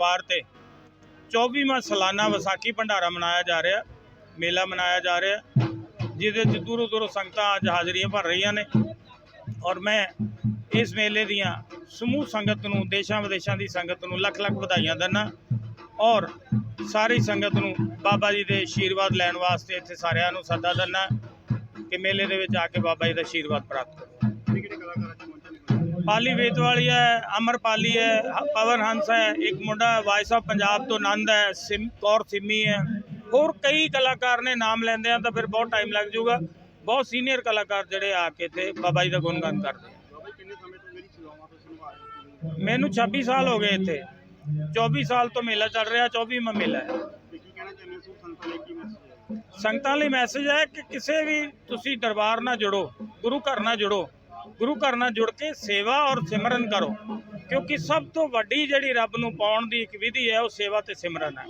ਦਰਬਾਰ ਤੇ। 24ਵਾਂ ਸਾਲਾਨਾ ਵਿਸਾਖੀ ਭੰਡਾਰਾ ਮਨਾਇਆ ਜਾ ਰਿਹਾ। ਮੇਲਾ ਮਨਾਇਆ ਜਾ ਰਿਹਾ। ਜਿਹਦੇ ਚ ਦੂਰੋਂ ਦੂਰੋਂ ਸੰਗਤਾਂ ਅੱਜ ਹਾਜ਼ਰੀਆਂ ਭਰ ਰਹੀਆਂ ਨੇ। ਔਰ ਮੈਂ ਇਸ ਮੇਲੇ ਦੀਆਂ ਸਮੂਹ ਸੰਗਤ ਨੂੰ, ਦੇਸ਼ਾਂ ਵਿਦੇਸ਼ਾਂ ਦੀ ਸੰਗਤ ਨੂੰ ਲੱਖ ਲੱਖ ਵਧਾਈਆਂ ਦਿੰਦਾ ਔਰ ਸਾਰੀ ਸੰਗਤ ਨੂੰ ਬਾਬਾ ਜੀ ਦੇ ਆਸ਼ੀਰਵਾਦ ਲੈਣ ਵਾਸਤੇ ਇੱਥੇ ਸਾਰਿਆਂ ਨੂੰ ਸੱਦਾ ਦਿੰਦਾ ਕਿ ਮੇਲੇ ਦੇ ਵਿੱਚ ਆ ਕੇ ਬਾਬਾ ਜੀ ਦਾ ਆਸ਼ੀਰਵਾਦ ਪ੍ਰਾਪਤ ਕਰੋ। ਪਾਲੀ ਵੇਤਵਾਲੀ ਹੈ ਅਮਰਪਾਲੀ ਹੈ ਪਵਨ ਹੰਸ ਹੈ, ਇੱਕ ਮੁੰਡਾ ਵਾਇਸ ਆਫ ਪੰਜਾਬ ਤੋਂ ਆਨੰਦ ਹੈ, ਸਿਮ, ਕੌਰ ਸਿੰਮੀ ਹੈ। ਹੋਰ ਕਈ ਕਲਾਕਾਰ ਨੇ ਨਾਮ ਲੈਂਦੇ ਆ, ਤਾਂ ਫਿਰ ਬਹੁਤ ਟਾਈਮ ਲੱਗ ਜਾਊਗਾ। ਬਹੁਤ ਸੀਨੀਅਰ ਕਲਾਕਾਰ ਜਿਹੜੇ ਆ ਕੇ ਇੱਥੇ ਬਾਬਾ ਜੀ ਦਾ ਗੁਣਗਾਨ ਕਰਦੇ ਮੈਨੂੰ 26 ਸਾਲ ਹੋ ਗਏ ਇੱਥੇ। 24 ਸਾਲ ਤੋਂ ਮੇਲਾ ਚੱਲ ਰਿਹਾ 24ਵਾਂ ਮੇਲਾ ਹੈ। ਸੰਗਤਾਂ ਲਈ ਮੈਸੇਜ ਹੈ ਕਿ ਕਿਸੇ ਵੀ ਤੁਸੀਂ ਦਰਬਾਰ ਨਾਲ ਜੁੜੋ, ਗੁਰੂ ਘਰ ਨਾਲ ਜੁੜੋ। ਗੁਰੂ ਘਰ ਨਾਲ ਜੁੜ ਕੇ ਸੇਵਾ ਔਰ ਸਿਮਰਨ ਕਰੋ, ਕਿਉਂਕਿ ਸਭ ਤੋਂ ਵੱਡੀ ਜਿਹੜੀ ਰੱਬ ਨੂੰ ਪਾਉਣ ਦੀ ਇੱਕ ਵਿਧੀ ਹੈ, ਉਹ ਸੇਵਾ ਤੇ ਸਿਮਰਨ ਹੈ।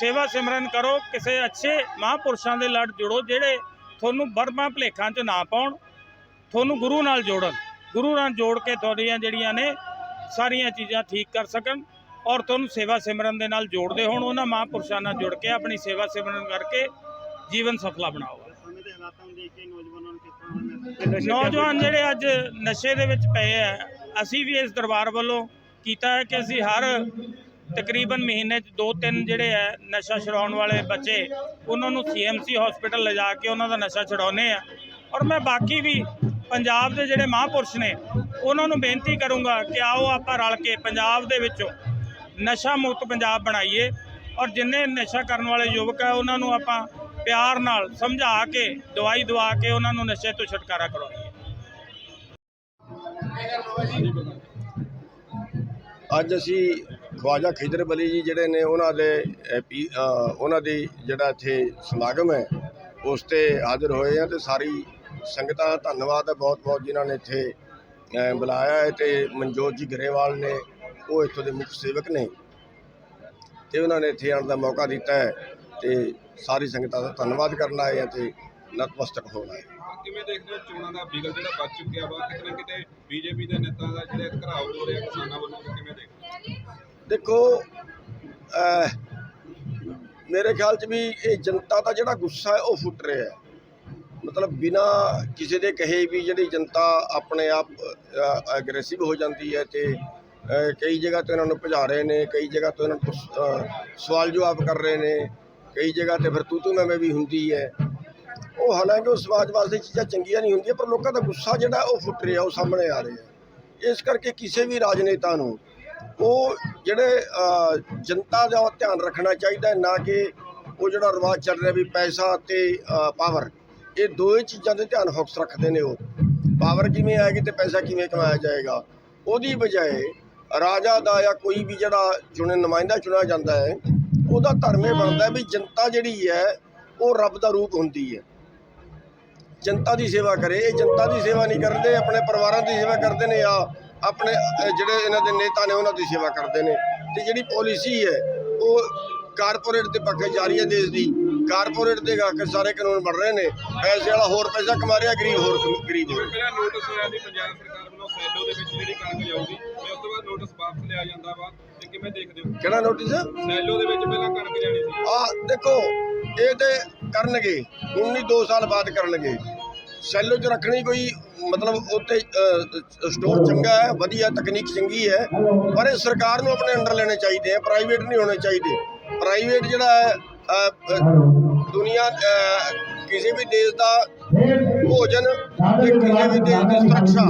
ਸੇਵਾ ਸਿਮਰਨ ਕਰੋ, ਕਿਸੇ ਅੱਛੇ ਮਹਾਂਪੁਰਸ਼ਾਂ ਦੇ ਲੜ ਜੁੜੋ, ਜਿਹੜੇ ਤੁਹਾਨੂੰ ਬਰਮਾ ਭਲੇਖਾਂ 'ਚ ਨਾ ਪਾਉਣ, ਤੁਹਾਨੂੰ ਗੁਰੂ ਨਾਲ ਜੋੜਨ। ਗੁਰੂ ਨਾਲ ਜੋੜ ਕੇ ਤੁਹਾਡੀਆਂ ਜਿਹੜੀਆਂ ਨੇ, ਸਾਰੀਆਂ ਚੀਜ਼ਾਂ ਠੀਕ ਕਰ ਸਕਣ ਔਰ ਤੁਹਾਨੂੰ ਸੇਵਾ ਸਿਮਰਨ ਦੇ ਨਾਲ ਜੋੜਦੇ ਹੋਣ, ਉਹਨਾਂ ਮਹਾਂਪੁਰਸ਼ਾਂ ਨਾਲ ਜੁੜ ਕੇ ਆਪਣੀ ਸੇਵਾ ਸਿਮਰਨ ਕਰਕੇ ਜੀਵਨ ਸਫਲਾ ਬਣਾਓ। ਨੌਜਵਾਨ ਜਿਹੜੇ ਅੱਜ ਨਸ਼ੇ ਦੇ ਵਿੱਚ ਪਏ ਆ ਅਸੀਂ ਵੀ ਇਸ ਦਰਬਾਰ ਵੱਲੋਂ ਕੀਤਾ ਹੈ ਕਿ ਅਸੀਂ ਹਰ ਤਕਰੀਬਨ ਮਹੀਨੇ 'ਚ ਦੋ ਤਿੰਨ ਜਿਹੜੇ ਹੈ ਨਸ਼ਾ ਛੁਡਾਉਣ ਵਾਲੇ ਬੱਚੇ ਉਹਨਾਂ ਨੂੰ ਸੀਐਮਸੀ ਹਸਪੀਟਲ ਲਿਜਾ ਕੇ ਉਹਨਾਂ ਦਾ ਨਸ਼ਾ ਛੁਡਾਉਂਦੇ ਆ। ਔਰ ਮੈਂ ਬਾਕੀ ਵੀ ਪੰਜਾਬ ਦੇ ਜਿਹੜੇ ਮਹਾਂਪੁਰਸ਼ ਨੇ ਉਹਨਾਂ ਨੂੰ ਬੇਨਤੀ ਕਰੂੰਗਾ ਕਿ ਆਓ ਆਪਾਂ ਰਲ ਕੇ ਪੰਜਾਬ ਦੇ ਵਿੱਚੋਂ ਨਸ਼ਾ ਮੁਕਤ ਪੰਜਾਬ ਬਣਾਈਏ। ਔਰ ਜਿੰਨੇ ਨਸ਼ਾ ਕਰਨ ਵਾਲੇ ਯੁਵਕ ਹੈ ਉਹਨਾਂ ਨੂੰ ਆਪਾਂ ਪਿਆਰ ਨਾਲ ਸਮਝਾ ਕੇ, ਦਵਾਈ ਦਵਾ ਕੇ ਉਹਨਾਂ ਨੂੰ ਨਸ਼ੇ ਤੋਂ ਛੁਟਕਾਰਾ ਕਰਵਾਈਏ ਅੱਜ ਅਸੀਂ ਖਵਾਜਾ ਖਿਦਰ ਬਲੀ ਜੀ ਜਿਹੜੇ ਨੇ ਉਹਨਾਂ ਦੇ ਉਹਨਾਂ ਦੀ ਜਿਹੜਾ ਇੱਥੇ ਸਮਾਗਮ ਹੈ, ਉਸ ਤੇ ਹਾਜ਼ਰ ਹੋਏ ਆ ਤੇ ਸਾਰੀ ਸੰਗਤਾਂ ਦਾ ਧੰਨਵਾਦ ਹੈ। ਬਹੁਤ ਬਹੁਤ ਜਿਨ੍ਹਾਂ ਨੇ ਇੱਥੇ ਬੁਲਾਇਆ ਹੈ ਤੇ ਮਨਜੋਤ ਜੀ ਗਰੇਵਾਲ ਨੇ, ਉਹ ਇੱਥੋਂ ਦੇ ਮੁੱਖ ਸੇਵਕ ਨੇ ਤੇ ਉਹਨਾਂ ਨੇ ਇੱਥੇ ਆਉਣ ਦਾ ਮੌਕਾ ਦਿੱਤਾ ਹੈ। ਤੇ ਸਾਰੀ ਸੰਗਤਾਂ ਦਾ ਧੰਨਵਾਦ ਕਰਨ ਆਏ ਆ ਤੇ ਨਤਮਸਤਕ ਹੋਣਾ ਹੈ ਕਿਵੇਂ ਦੇਖਦੇ ਹੋ ਚੋਣਾਂ ਦਾ ਬਿਗਲ ਜਿਹੜਾ ਵੱਜ ਚੁੱਕਿਆ ਵਾ? ਕਿਤੇ ਨਾ ਕਿਤੇ ਬੀਜੇਪੀ ਦੇ ਨੇਤਾ ਦਾ ਜਿਹੜਾ ਘਰਾਓ ਹੋ ਰਿਹਾ ਕਿਸਾਨਾਂ ਵੱਲੋਂ ਤੇ ਕਿਵੇਂ ਦੇਖਦੇ ਹੋ? ਦੇਖੋ ਮੇਰੇ ਖਿਆਲ 'ਚ ਵੀ ਇਹ ਜਨਤਾ ਦਾ ਜਿਹੜਾ ਗੁੱਸਾ ਹੈ ਉਹ ਫੁੱਟ ਰਿਹਾ ਹੈ। ਮਤਲਬ ਬਿਨਾ ਕਿਸੇ ਦੇ ਕਹੇ ਵੀ ਜਿਹੜੀ ਜਨਤਾ ਆਪਣੇ ਆਪ ਐਗਰੈਸਿਵ ਹੋ ਜਾਂਦੀ ਹੈ ਤੇ ਕਈ ਜਗ੍ਹਾ ਤੇ ਇਹਨਾਂ ਨੂੰ ਭਜਾ ਰਹੇ ਨੇ ਕਈ ਜਗ੍ਹਾ ਤੋਂ ਇਹਨਾਂ ਨੂੰ ਸਵਾਲ ਜਵਾਬ ਕਰ ਰਹੇ ਨੇ। ਕਈ ਜਗ੍ਹਾ ਤੇ ਫਿਰ ਤੂੰ ਤੂੰ ਮੈਂ ਵੀ ਹੁੰਦੀ ਹੈ। ਉਹ ਹਾਲਾਂਕਿ ਉਹ ਸਮਾਜ ਵਾਸਤੇ ਚੀਜ਼ਾਂ ਚੰਗੀਆਂ ਨਹੀਂ ਹੁੰਦੀਆਂ, ਪਰ ਲੋਕਾਂ ਦਾ ਗੁੱਸਾ ਜਿਹੜਾ ਉਹ ਫੁੱਟ ਰਿਹਾ, ਉਹ ਸਾਹਮਣੇ ਆ ਰਿਹਾ। ਇਸ ਕਰਕੇ ਕਿਸੇ ਵੀ ਰਾਜਨੇਤਾ ਨੂੰ ਉਹ ਜਿਹੜੇ ਜਨਤਾ ਦਾ ਧਿਆਨ ਰੱਖਣਾ ਚਾਹੀਦਾ ਨਾ ਕਿ ਉਹ ਜਿਹੜਾ ਰਿਵਾਜ ਚੱਲ ਰਿਹਾ ਵੀ ਪੈਸਾ ਤੇ ਪਾਵਰ ਇਹ ਦੋਏ ਚੀਜ਼ਾਂ ਦੇ ਧਿਆਨ ਫੋਕਸ ਰੱਖਦੇ ਨੇ ਉਹ। ਪਾਵਰ ਕਿਵੇਂ ਆਏਗੀ ਤੇ ਪੈਸਾ ਕਿਵੇਂ ਕਮਾਇਆ ਜਾਏਗਾ? ਉਹਦੀ ਬਜਾਏ ਰਾਜਾ ਦਾ ਜਾਂ ਕੋਈ ਵੀ ਜਿਹੜਾ ਚੁਣੇ, ਨੁਮਾਇੰਦਾ ਚੁਣਿਆ ਜਾਂਦਾ ਹੈ ਉਹਦਾ ਧਰਮ ਇਹ ਬਣਦਾ ਵੀ ਜਨਤਾ ਜਿਹੜੀ ਹੈ ਉਹ ਰੱਬ ਦਾ ਰੂਪ ਹੁੰਦੀ ਹੈ। ਜਨਤਾ ਦੀ ਸੇਵਾ ਕਰੇ। ਇਹ ਜਨਤਾ ਦੀ ਸੇਵਾ ਨਹੀਂ ਕਰਦੇ ਆਪਣੇ ਪਰਿਵਾਰਾਂ ਦੀ ਸੇਵਾ ਕਰਦੇ ਨੇ ਜਾਂ ਆਪਣੇ ਜਿਹੜੇ ਇਹਨਾਂ ਦੇ ਨੇਤਾ ਨੇ ਉਹਨਾਂ ਦੀ ਸੇਵਾ ਕਰਦੇ ਨੇ। ਤੇ ਜਿਹੜੀ ਪਾਲਿਸੀ ਹੈ ਉਹ ਕਾਰਪੋਰੇਟ ਦੇ ਪੱਖੇ ਜਾਰੀ ਹੈ ਦੇਸ਼ ਦੀ। ਕਾਰਪੋਰੇਟ ਦੇ ਕੇ ਸਾਰੇ ਕਾਨੂੰਨ ਬਣ ਰਹੇ ਨੇ। ਪੈਸੇ ਵਾਲਾ ਹੋਰ ਪੈਸਾ ਕਮਾ ਰਿਹਾ ਗਰੀਬ ਹੋਰ ਗਰੀਬ ਹੋ ਰਿਹਾ। ਨੋਟਿਸ ਹੋਇਆ ਸੀ ਪੰਜਾਬ ਸਰਕਾਰ ਵੱਲੋਂ ਸੈਲੋ ਦੇ ਵਿੱਚ ਜਿਹੜੀ ਕਣਕ ਜਾਊਗੀ ਨੋਟਿਸ ਵਾਪਸ ਲਿਆ ਜਾਂਦਾ ਵਾ ਤੇ ਕਿਵੇਂ ਦੇਖਦੇ ਹੋ? ਕਿਹੜਾ ਨੋਟਿਸ ਸੈਲੋ ਦੇ ਵਿੱਚ ਪਹਿਲਾਂ ਕਣਕ ਜਾਣੀ ਸੀ। ਆ ਦੇਖੋ ਇਹ ਤੇ ਕਰਨਗੇ ਹੁਣ ਨਹੀਂ 2 ਸਾਲ ਬਾਅਦ ਕਰਨਗੇ। ਸੈਲੋ 'ਚ ਰੱਖਣੀ ਕੋਈ ਮਤਲਬ ਉੱਤੇ ਸਟੋਰ ਚੰਗਾ ਹੈ ਵਧੀਆ ਤਕਨੀਕ ਚੰਗੀ ਹੈ ਪਰ ਇਹ ਸਰਕਾਰ ਨੂੰ ਆਪਣੇ ਅੰਡਰ ਲੈਣੇ ਚਾਹੀਦੇ ਆ ਪ੍ਰਾਈਵੇਟ ਨਹੀਂ ਹੋਣੇ ਚਾਹੀਦੇ। ਪ੍ਰਾਈਵੇਟ ਜਿਹੜਾ ਹੈ ਦੁਨੀਆ ਕਿਸੇ ਵੀ ਦੇਸ਼ ਦਾ ਭੋਜਨ ਤੇ ਕਿਸੇ ਵੀ ਦੇਸ਼ ਦੀ ਸੁਰੱਖਿਆ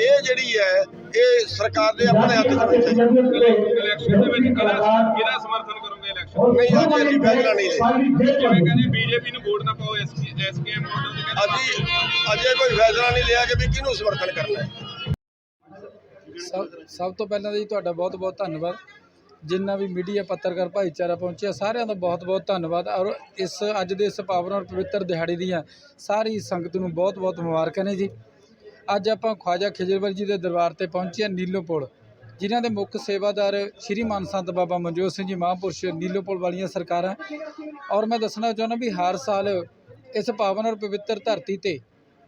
ਇਹ ਜਿਹੜੀ ਹੈ ਇਹ ਸਰਕਾਰ ਦੇ ਆਪਣੇ ਹੱਥ 'ਚ ਹੋਣੀ ਚਾਹੀਦੀ ਹੈ। ਇਲੈਕਸ਼ਨ ਦੇ ਵਿੱਚ ਕਿਹਦਾ ਸਮਰਥਨ ਕਰੋਗੇ ਇਲੈਕਸ਼ਨ ਨਹੀਂ ਅੱਜ ਅਸੀਂ ਫੈਸਲਾ ਨਹੀਂ। ਲਿਆ ਜਿਵੇਂ ਕਹਿੰਦੇ ਬੀਜੇਪੀ ਨੂੰ ਵੋਟ ਨਾ ਪਾਓ ਐਸਕੇਐਮ ਮਾਡਲ ਤੇ ਕਹਿੰਦੇ ਅਸੀਂ ਅਜੇ ਕੋਈ ਫੈਸਲਾ ਨਹੀਂ ਲਿਆ ਕਿ ਵੀ ਕਿਹਨੂੰ ਸਮਰਥਨ ਕਰਨਾ ਹੈ। ਸਭ ਤੋਂ ਪਹਿਲਾਂ ਜੀ ਤੁਹਾਡਾ ਬਹੁਤ ਬਹੁਤ ਧੰਨਵਾਦ। ਜਿੰਨਾ ਵੀ ਮੀਡੀਆ ਪੱਤਰਕਾਰ ਭਾਈਚਾਰਾ ਪਹੁੰਚਿਆ ਸਾਰਿਆਂ ਦਾ ਬਹੁਤ ਬਹੁਤ ਧੰਨਵਾਦ। ਔਰ ਇਸ ਅੱਜ ਦੇ ਇਸ ਪਾਵਨ ਔਰ ਪਵਿੱਤਰ ਦਿਹਾੜੇ ਦੀਆਂ ਸਾਰੀ ਸੰਗਤ ਨੂੰ ਬਹੁਤ ਬਹੁਤ ਮੁਬਾਰਕਾਂ ਨੇ ਜੀ। ਅੱਜ ਆਪਾਂ ਖਵਾਜਾ ਖਿਜਰਵਰ ਜੀ ਦੇ ਦਰਬਾਰ ਤੇ ਪਹੁੰਚੇ ਹਾਂ ਨੀਲੋਪੁਰ, ਜਿਨ੍ਹਾਂ ਦੇ ਮੁੱਖ ਸੇਵਾਦਾਰ ਸ਼੍ਰੀ ਮਨ ਸੰਤ ਬਾਬਾ ਮਨਜੋਤ ਸਿੰਘ ਜੀ ਮਹਾਂਪੁਰਸ਼ ਨੀਲੋਪੁਰ ਵਾਲੀਆਂ ਸਰਕਾਰਾਂ। ਔਰ ਮੈਂ ਦੱਸਣਾ ਚਾਹੁੰਦਾ ਵੀ ਹਰ ਸਾਲ ਇਸ ਪਾਵਨ ਔਰ ਪਵਿੱਤਰ ਧਰਤੀ ਤੇ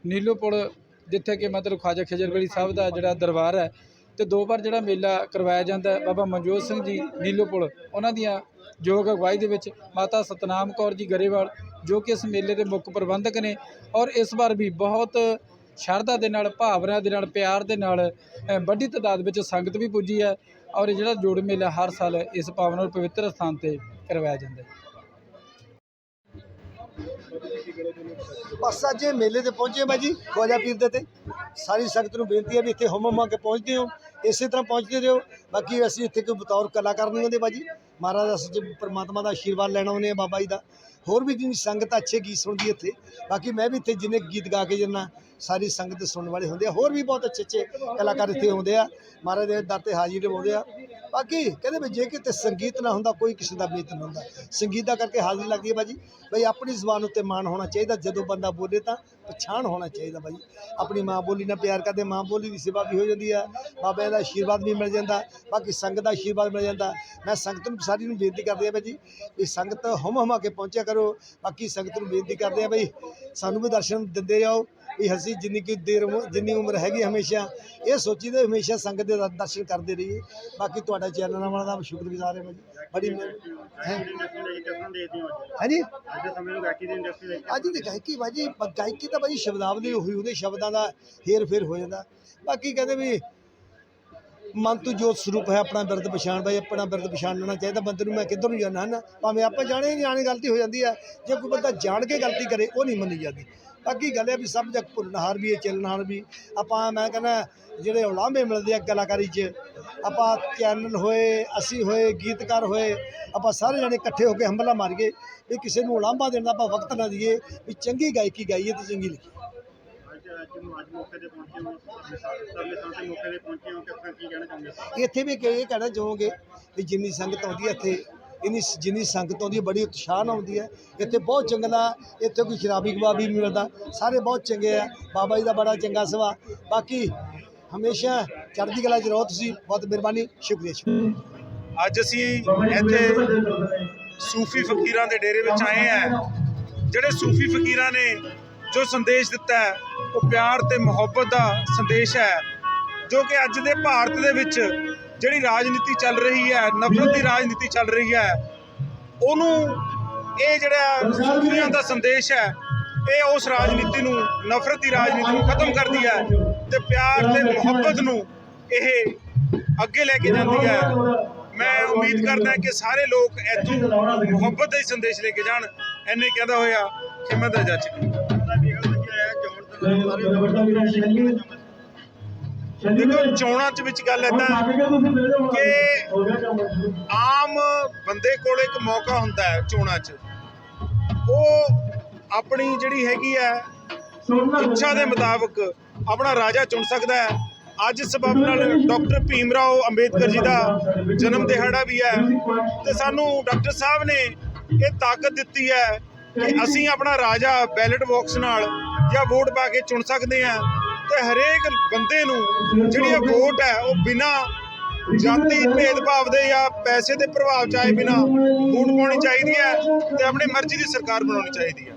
ਨੀਲੋਪੁਰ, ਜਿੱਥੇ ਕਿ ਮਤਲਬ ਖਵਾਜਾ ਖਿਜਰਵਲੀ ਸਾਹਿਬ ਦਾ ਜਿਹੜਾ ਦਰਬਾਰ ਹੈ, ਤੇ ਦੋ ਵਾਰ ਜਿਹੜਾ ਮੇਲਾ ਕਰਵਾਇਆ ਜਾਂਦਾ ਹੈ ਬਾਬਾ ਮਨਜੋਤ ਸਿੰਘ ਜੀ ਨੀਲੋਪੁਰ, ਉਹਨਾਂ ਦੀਆਂ ਯੋਗ ਅਗਵਾਈ ਦੇ ਵਿੱਚ ਮਾਤਾ ਸਤਨਾਮ ਕੌਰ ਜੀ ਗਰੇਵਾਲ, ਜੋ ਕਿ ਇਸ ਮੇਲੇ ਦੇ ਮੁੱਖ ਪ੍ਰਬੰਧਕ ਨੇ। ਔਰ ਇਸ ਵਾਰ ਵੀ ਬਹੁਤ ਸ਼ਰਧਾ ਦੇ ਨਾਲ, ਭਾਵਨਾ ਦੇ ਨਾਲ, ਪਿਆਰ ਦੇ ਨਾਲ ਵੱਡੀ ਤਾਦਾਦ ਵਿੱਚ ਸੰਗਤ ਵੀ ਪੁੱਜੀ ਹੈ ਔਰ ਇਹ ਜਿਹੜਾ ਜੋੜ ਮੇਲਾ ਹਰ ਸਾਲ ਇਸ ਪਾਵਨ ਔਰ ਪਵਿੱਤਰ ਸਥਾਨ ਤੇ ਕਰਵਾਇਆ ਜਾਂਦਾ ਹੈ। ਬਸ ਅੱਜ ਇਹ ਮੇਲੇ ਤੇ ਪਹੁੰਚੇ ਬਾਈ ਜੀ ਖਵਾਜਾ ਪੀਰ ਦੇ ਤੇ। ਸਾਰੀ ਸੰਗਤ ਨੂੰ ਬੇਨਤੀ ਹੈ ਵੀ ਇੱਥੇ ਹਮ ਹਮਾ ਕੇ ਪਹੁੰਚਦੇ ਹੋ, ਇਸੇ ਤਰ੍ਹਾਂ ਪਹੁੰਚਦੇ ਰਹੋ। ਬਾਕੀ ਅਸੀਂ ਇੱਥੇ ਕੋਈ ਬਤੌਰ ਕਲਾਕਾਰ ਨਹੀਂ ਹੁੰਦੇ ਬਾਜੀ। ਮਹਾਰਾਜ ਅਸੀਂ ਜੇ ਪਰਮਾਤਮਾ ਦਾ ਆਸ਼ੀਰਵਾਦ ਲੈਣਾ ਹੁੰਦੇ ਆ ਬਾਬਾ ਜੀ ਦਾ, ਹੋਰ ਵੀ ਜਿੰਨੀ ਸੰਗਤ ਅੱਛੇ ਗੀਤ ਸੁਣਦੀ ਹੈ ਇੱਥੇ, ਬਾਕੀ ਮੈਂ ਵੀ ਇੱਥੇ ਜਿੰਨੇ ਗੀਤ ਗਾ ਕੇ ਜੰਨਾ ਸਾਰੀ ਸੰਗਤ ਸੁਣਨ ਵਾਲੇ ਹੁੰਦੇ ਆ, ਹੋਰ ਵੀ ਬਹੁਤ ਅੱਛੇ ਅੱਛੇ ਕਲਾਕਾਰ ਇੱਥੇ ਆਉਂਦੇ ਆ, ਮਹਾਰਾਜ ਦੇ ਦਰ ਤੇ ਹਾਜ਼ਰ ਹੁੰਦੇ ਆ। ਬਾਕੀ ਕਹਿੰਦੇ ਵੀ ਜੇ ਕਿਤੇ ਸੰਗੀਤ ਨਾ ਹੁੰਦਾ, ਕੋਈ ਕਿਸੇ ਦਾ ਮੀਤ ਨਾ ਹੁੰਦਾ। ਸੰਗੀਤ ਦਾ ਕਰਕੇ ਹਾਜ਼ਰੀ ਲੱਗਦੀ ਹੈ ਬਾਜੀ। ਬਈ ਆਪਣੀ ਜ਼ੁਬਾਨ ਉੱਤੇ ਮਾਣ ਹੋਣਾ ਚਾਹੀਦਾ, ਜਦੋਂ ਬੰਦਾ ਬੋਲੇ ਤਾਂ ਪਛਾਣ ਹੋਣਾ ਚਾਹੀਦਾ ਬਾਜੀ। ਆਪਣੀ ਮਾਂ ਬੋਲੀ ਨਾਲ ਪਿਆਰ ਕਰਦੇ, ਮਾਂ ਬੋਲੀ ਦੀ ਸੇਵਾ ਵੀ ਹੋ ਜਾਂਦੀ ਹੈ। ਬਾਬੇ ਦਾ ਆਸ਼ੀਰਵਾਦ ਵੀ ਮਿਲ ਜਾਂਦਾ, ਬਾਕੀ ਸੰਗਤ ਦਾ ਆਸ਼ੀਰਵਾਦ ਮਿਲ ਜਾਂਦਾ। ਮੈਂ ਸੰਗਤ ਨੂੰ ਸਾਰੀ ਨੂੰ ਬੇਨਤੀ ਕਰਦੇ ਆ ਬਾਜੀ ਵੀ ਸੰਗਤ ਹਮ ਹਮਾ ਕੇ ਪਹੁੰਚਿਆ ਕਰੋ। ਬਾਕੀ ਸੰਗਤ ਨੂੰ ਬੇਨਤੀ ਕਰਦੇ ਆ ਬਈ, ਸਾਨੂੰ ਵੀ ਦਰਸ਼ਨ ਦਿੰਦੇ ਰਹੋ। ਵੀ ਅਸੀਂ ਜਿੰਨੀ ਕਿ ਦੇਰ ਉਮ- ਜਿੰਨੀ ਉਮਰ ਹੈਗੀ ਹਮੇਸ਼ਾ, ਇਹ ਸੋਚੀਦੇ ਹਮੇਸ਼ਾ ਸੰਗਤ ਦੇ ਦਰ- ਦਰਸ਼ਨ ਕਰਦੇ ਰਹੀਏ। ਬਾਕੀ ਤੁਹਾਡਾ ਚੈਨਲ ਵਾਲਾ ਦਾ ਸ਼ੁਕਰਗੁਜ਼ਾਰ ਹੈ ਬਾਜੀ ਬੜੀ ਮਿਹਰਬਾਨੀ ਹਾਂਜੀ? ਅੱਜ ਦੀ ਗਾਇਕੀ ਬਾਜੀ ਬ- ਗਾਇਕੀ ਤਾਂ ਬਾਜੀ ਸ਼ਬਦਾਵਲੀ ਹੋਈ, ਉਹਦੇ ਸ਼ਬਦਾਂ ਦਾ ਹੇਰ ਫੇਰ ਹੋ ਜਾਂਦਾ। ਬਾਕੀ ਕਹਿੰਦੇ ਵੀ ਮਨ ਤੋਂ ਜੋਤ ਸਰੂਪ ਹੈ ਆਪਣਾ ਬਿਰਦ ਪਛਾਣ ਬਾਈ, ਆਪਣਾ ਬਿਰਦ ਪਛਾਣਨਾ ਚਾਹੀਦਾ, ਬੰਦੇ ਨੂੰ ਮੈਂ ਕਿੱਧਰ ਨੂੰ ਜਾਣਾ, ਹਨ? ਭਾਵੇਂ ਆਪਾਂ ਜਾਣੇ ਨਹੀਂ ਜਾਣੇ ਗਲਤੀ ਹੋ ਜਾਂਦੀ ਹੈ। ਜੇ ਕੋਈ ਬੰਦਾ ਜਾਣ ਕੇ ਗਲਤੀ ਕਰੇ, ਉਹ ਨਹੀਂ ਮੰਨੀ ਜਾਂਦੀ। ਬਾਕੀ ਗੱਲ ਹੈ ਵੀ ਸਭ ਜਗ ਭੁੱਲਣਹਾਰ ਵੀ ਹੈ ਚੱਲਣਹਾਰ ਵੀ। ਆਪਾਂ, ਮੈਂ ਕਹਿੰਦਾ, ਜਿਹੜੇ ਉਲਾਂਭੇ ਮਿਲਦੇ ਆ ਕਲਾਕਾਰੀ 'ਚ, ਆਪਾਂ ਚੈਨਲ ਹੋਏ, ਅਸੀਂ ਹੋਏ, ਗੀਤਕਾਰ ਹੋਏ, ਆਪਾਂ ਸਾਰੇ ਜਣੇ ਇਕੱਠੇ ਹੋ ਕੇ ਹੰਬਲਾ ਮਾਰੀਏ, ਵੀ ਕਿਸੇ ਨੂੰ ਉਲਾਂਭਾ ਦੇਣ ਦਾ ਆਪਾਂ ਵਕਤ ਨਾ ਦਈਏ, ਵੀ ਚੰਗੀ ਗਾਇਕੀ ਗਾਈਏ ਤੇ ਚੰਗੀ ਲਿਖੀਏ। ਇੱਥੇ ਵੀ ਕਿ ਇਹ ਕਹਿਣਾ ਚਾਹੋਗੇ ਵੀ ਜਿੰਨੀ ਸੰਗਤ ਆਉਂਦੀ ਹੈ ਇੱਥੇ ਇੰਨੀ ਜਿੰਨੀ ਸੰਗਤ ਆਉਂਦੀ ਹੈ ਬੜੀ ਉਤਸ਼ਾਹ ਨਾਲ ਆਉਂਦੀ ਹੈ। ਇੱਥੇ ਬਹੁਤ ਚੰਗਲਾ ਇੱਥੇ ਕੋਈ ਸ਼ਰਾਬੀ ਕਬਾਬ ਵੀ ਨਹੀਂ ਮਿਲਦਾ। ਸਾਰੇ ਬਹੁਤ ਚੰਗੇ ਆ ਬਾਬਾ ਜੀ ਦਾ ਬੜਾ ਚੰਗਾ ਸਵਾ। ਬਾਕੀ ਹਮੇਸ਼ਾ ਚੜ੍ਹਦੀ ਕਲਾ 'ਚ ਰਹੋ ਤੁਸੀਂ ਬਹੁਤ ਮਿਹਰਬਾਨੀ ਸ਼ੁਕਰੀਆ ਸ਼ੁਕਰੀਆ ਅੱਜ ਅਸੀਂ ਇੱਥੇ ਸੂਫੀ ਫਕੀਰਾਂ ਦੇ ਡੇਰੇ ਵਿੱਚ ਆਏ ਆ। ਜਿਹੜੇ ਸੂਫੀ ਫਕੀਰਾਂ ਨੇ ਜੋ ਸੰਦੇਸ਼ ਦਿੱਤਾ ਹੈ ਉਹ ਪਿਆਰ ਤੇ ਮੁਹੱਬਤ ਦਾ ਸੰਦੇਸ਼ ਹੈ, ਜੋ ਕਿ ਅੱਜ ਦੇ ਭਾਰਤ ਦੇ ਵਿੱਚ ਜਿਹੜੀ ਰਾਜਨੀਤੀ ਚੱਲ ਰਹੀ ਹੈ, ਨਫ਼ਰਤ ਦੀ ਰਾਜਨੀਤੀ ਚੱਲ ਰਹੀ ਹੈ, ਉਹਨੂੰ ਇਹ ਜਿਹੜਾ ਸੂਫੀਆਂ ਦਾ ਸੰਦੇਸ਼ ਹੈ, ਇਹ ਉਸ ਰਾਜਨੀਤੀ ਨੂੰ, ਨਫ਼ਰਤ ਦੀ ਰਾਜਨੀਤੀ ਨੂੰ ਖਤਮ ਕਰਦੀ ਹੈ ਤੇ ਪਿਆਰ ਤੇ ਮੁਹੱਬਤ ਨੂੰ ਇਹ ਅੱਗੇ ਲੈ ਕੇ ਜਾਂਦੀ ਹੈ। ਮੈਂ ਉਮੀਦ ਕਰਦਾ ਕਿ ਸਾਰੇ ਲੋਕ ਇੱਥੋਂ ਮੁਹੱਬਤ ਦਾ ਹੀ ਸੰਦੇਸ਼ ਲੈ ਕੇ ਜਾਣ ਐਨੇ ਕਹਿੰਦਾ ਹੋਇਆ ਦੇਖੋ ਚੋਣਾਂ ਚ ਵਿੱਚ ਗੱਲ ਏਦਾਂ ਕਿ ਆਮ ਬੰਦੇ ਕੋਲ ਇੱਕ ਮੌਕਾ ਹੁੰਦਾ ਹੈ ਚੋਣਾਂ 'ਚ। ਉਹ ਆਪਣੀ ਜਿਹੜੀ ਹੈਗੀ ਹੈ ਇੱਛਾ ਦੇ ਮੁਤਾਬਕ ਆਪਣਾ ਰਾਜਾ ਚੁਣ ਸਕਦਾ ਹੈ। ਅੱਜ ਸਬਬ ਨਾਲ ਡਾਕਟਰ ਭੀਮ ਰਾਓ ਅੰਬੇਦਕਰ ਜੀ ਦਾ ਜਨਮ ਦਿਹਾੜਾ ਵੀ ਹੈ। ਤੇ ਸਾਨੂੰ ਡਾਕਟਰ ਸਾਹਿਬ ਨੇ ਇਹ ਤਾਕਤ ਦਿੱਤੀ ਹੈ ਕਿ ਅਸੀਂ ਆਪਣਾ ਰਾਜਾ ਬੈਲਟ ਬਾਕਸ ਨਾਲ ਜਾਂ ਵੋਟ ਪਾ ਕੇ ਚੁਣ ਸਕਦੇ ਹਾਂ ਤੇ ਹਰੇਕ ਬੰਦੇ ਨੂੰ ਜਿਹੜੀ ਇਹ ਵੋਟ ਹੈ, ਉਹ ਬਿਨਾਂ ਜਾਤੀ ਭੇਦਭਾਵ ਦੇ ਜਾਂ ਪੈਸੇ ਦੇ ਪ੍ਰਭਾਵ ਚ ਆਏ ਬਿਨਾਂ ਵੋਟ ਪਾਉਣੀ ਚਾਹੀਦੀ ਹੈ ਤੇ ਆਪਣੀ ਮਰਜ਼ੀ ਦੀ ਸਰਕਾਰ ਬਣਾਉਣੀ ਚਾਹੀਦੀ ਹੈ।